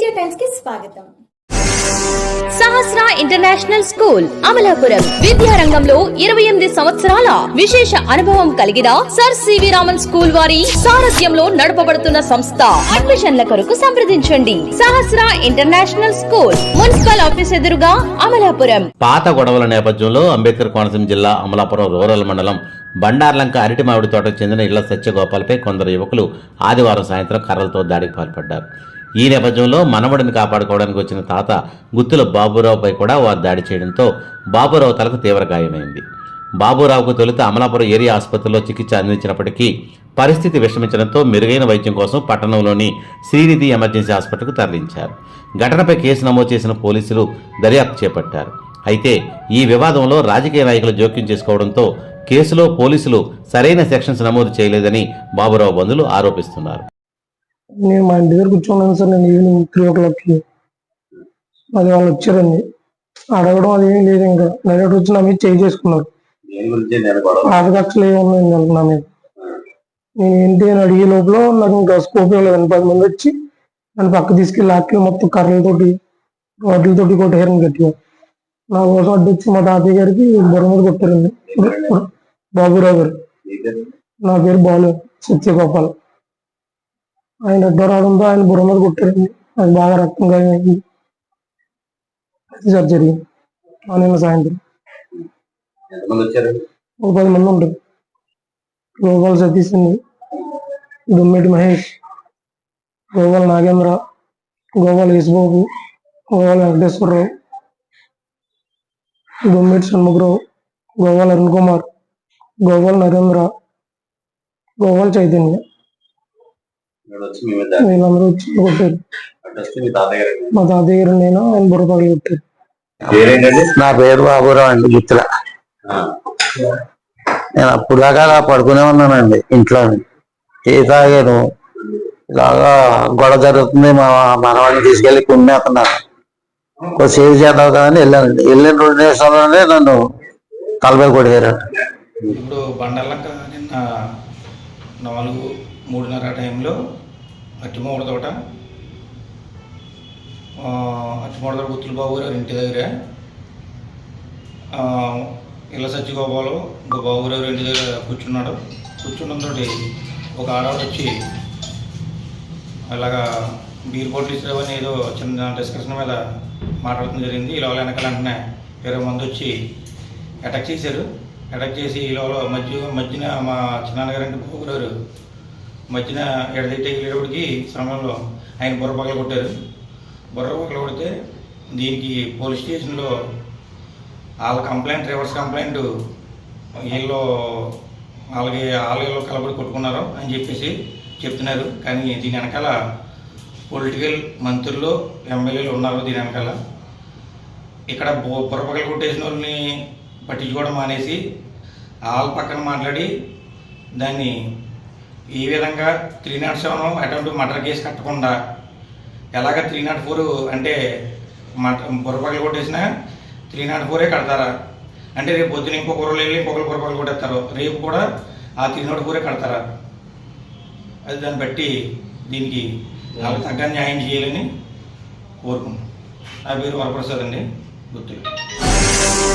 తేజ టైమ్స్కి స్వాగతం. Sahasra international school Amalapuram. విద్యారంగంలో ఇరవై ఎనిమిది సంవత్సరాల విశేష అనుభవం కలిగిన సర్ సివి రామన్ స్కూల్ వారి సారథ్యంలో నడపబడుతున్న సంస్థ. అడ్మిషన్ల కొరకు సంప్రదించండి. Sahasra international school municipal office ఎదురుగా అమలాపురం. పాత గొడవల నేపథ్యంలో అంబేద్కర్ కోనసీమ జిల్లా అమలాపురం రూరల్ మండలం బండార్లంక అరటి మామిడి తోటకు చెందిన ఇళ్ళ సత్యగోపాల్పై కొందరు యువకులు ఆదివారం సాయంత్రం కర్రలతో దాడికి పాల్పడ్డారు. ఈ నేపథ్యంలో మనవడిని కాపాడుకోవడానికి వచ్చిన తాత గుత్తుల బాబురావుపై కూడా వారు దాడి చేయడంతో బాబురావు తలకు తీవ్ర గాయమైంది. బాబురావుకు తొలుత అమలాపురం ఏరియా ఆసుపత్రిలో చికిత్స అందించినప్పటికీ పరిస్థితి విషమించడంతో మెరుగైన వైద్యం కోసం పట్టణంలోని శ్రీనిధి ఎమర్జెన్సీ హాస్పిటల్కు తరలించారు. ఘటనపై కేసు నమోదు చేసిన పోలీసులు దర్యాప్తు చేపట్టారు. అయితే ఈ వివాదంలో రాజకీయ నాయకులు జోక్యం చేసుకోవడంతో కేసులో పోలీసులు సరైన సెక్షన్స్ నమోదు చేయలేదని బాబురావు బంధువులు ఆరోపిస్తున్నారు. నేను మా ఇంటి దగ్గర కూర్చున్నాను సార్ నేను ఈవినింగ్ త్రీ ఓ క్లాక్కి అది వాళ్ళు వచ్చారండి. అడగడం అది ఏం లేదు ఇంకా. డైరెక్ట్ వచ్చి నా మీద చేయి చేసుకున్నారు. ఆరు కక్షలు ఏమున్నాయండి వాళ్ళకి నా మీద. నేను ఏంటి అని అడిగే లోపల నాకు ఇంకా స్కోప్ ఏం లేదండి. పది మంది వచ్చి నన్ను పక్క తీసుకెళ్ళి లాక్కి మొత్తం కర్రలతోటి వాటితోటి కొట్టారండి గట్టిగా నా కోసం అడ్డు వచ్చి మా తాతయ్య గారికి బుర్ర మీద కొట్టారండి. బాబురావు గారు. నా పేరు బాలు సత్యగోపాల్. ఆయన రావడంతో ఆయన బుర్ర మీద కొట్టారండి. అది బాగా రక్తం గాయమైంది అది సార్ జరిగింది. ఆ నిన్న సాయంత్రం ఒక పది మంది ఉంటారు గోపాల్ సతీష్ అండి దుమ్మెటి మహేష్ గోపాల్ నాగేంద్ర గోపాల్ యేసుబాబు గోపాల్ వెంకటేశ్వరరావు దుమ్మెటి షణ్ముఖరావు గోపాల్ అరుణ్ కుమార్ గోపాల్ నరేంద్ర గోపాల్ చైతన్య. వీళ్ళందరూ వచ్చి కొట్టారు. మా తాతయ్య గారు నేను ఆయన బుర్ర పగలు కొట్టారు నా పేరు బాబురావు అండి గుత్తుల నేను అప్పుడు దాకా అలా పడుకునే ఉన్నానండి ఇంట్లో. టీ తాగాను ఇలాగా గొడవ జరుగుతుంది మా మనవాడిని తీసుకెళ్ళి కుమ్మేస్తున్నారు కొద్దిసేపు చేద్దాం కదా అని వెళ్ళానండి. వెళ్ళిన రెండు నిమిషాల్లోనే నన్ను తలపై కొట్టారు. ఇప్పుడు బండలక నిన్న నాలుగు మూడున్నర టైంలో అట్టిమూడ తోట. ఆ, అట్టిమూడ తోట గుత్తుల బాబు గారు ఇంటి దగ్గర. ఆ, ఇళ్ళ సత్యగోపాలు ఇంకో బాబు గారు ఇంటి దగ్గర కూర్చున్నాడు. కూర్చున్నంతో ఒక ఆడవాడు వచ్చి అలాగా బీర్ బాటిల్ ఇస్తామని ఏదో చిన్న డిస్కషన్ మీద మాట్లాడటం జరిగింది. ఈ లోపల వెనకాల వెంటనే ఇరవై మంది వచ్చి అటాక్ చేశారు. అటాక్ చేసి ఈ లోపల మధ్య మధ్యన మా చిన్నాన్నగారు అంటే బాబు గారు మధ్యన ఎడదిట్టి వెళ్ళేటప్పటికి సమయంలో ఆయన బుర్ర పగల కొట్టారు. బుర్ర పగల కొడితే దీనికి పోలీస్ స్టేషన్లో వాళ్ళ కంప్లైంట్ రివర్స్ కంప్లైంట్ వీళ్ళు వాళ్ళకి వాళ్ళలో కలబడి కొట్టుకున్నారు అని చెప్పేసి చెప్తున్నారు. కానీ దీని వెనకాల పొలిటికల్ మంత్రులు ఎమ్మెల్యేలు ఉన్నారు దీని వెనకాల. ఇక్కడ బుర్రపగలు కొట్టేసిన వాళ్ళని పట్టించుకోవడం మానేసి వాళ్ళ పక్కన మాట్లాడి దాన్ని ఈ విధంగా త్రీ నాట్ సెవెన్ అటువంటి మర్డర్ కేసు కట్టకుండా ఎలాగ త్రీ నాట్ ఫోర్ అంటే మట బుర్రపగలు కొట్టేసిన త్రీ నాట్ ఫోరే కడతారా? అంటే రేపు పొద్దున ఇంకొక రోజు వెళ్ళి ఇంకొకరు బుర్రపగలు కొట్టేస్తారు. రేపు కూడా ఆ త్రీ నాట్ ఫోరే కడతారా? అది దాన్ని బట్టి దీనికి నాకు తగ్గ న్యాయం చేయాలని కోరుకున్నాను నా పేరు వరప్రసాద్ అండి. గుర్తులు.